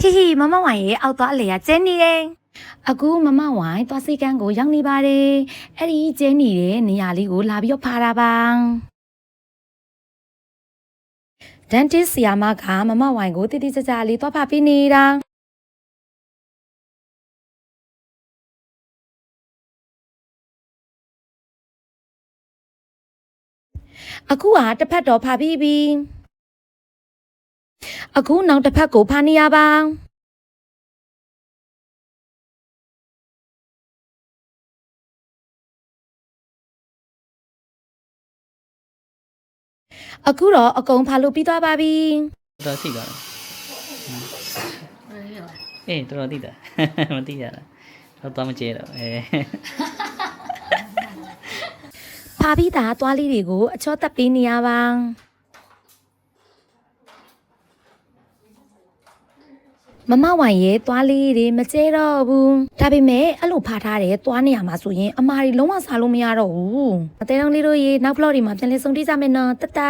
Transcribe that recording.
ဟိဟိမမဝိုင်ရဲ့အောက်သွားအလေကကျင်းနေတယ်အခုမမဝိုင်သွားစိတ်ကန်းကိုရောက်နေပါတယ်အဲ့ဒီကျင်းနေတဲ့နေရာလေးကိုလာပြီးတော့ဖားတာပါဒန်တစ်ဆီယာမကမမဝိုင်ကိုတိတိကျကျလေးသွားဖားပေးနေတာအခုကတစ်ဖက်တော့ဖားပြီးပြီ အခုနောက်တစ်ဖက်ကိုဖားနေရပါအခုတော့အကုန်ဖာလို့ပြီးသွားပါပြီတော်သိသွားတယ်အေးတော်တော်သိတာမသိရတာတော့တော့မကျဲတော့အဲဖာပြီးသားသွားလေးတွေကိုအချောတက်ပေးနေရပါ မမဝိုင်ရဲ့သွားလေးတွေမကျဲတော့ဘူးဒါပေမဲ့အဲ့လိုဖာထားတယ်သွားနေရမှာဆိုရင်အမာတွေလုံးဝစားလို့မရတော့ဘူးအသေးတုံးလေးတို့ရေနောက်ဖလော့တွေမှာပြန်လည်ဆုံတိကြမယ်နော်တတ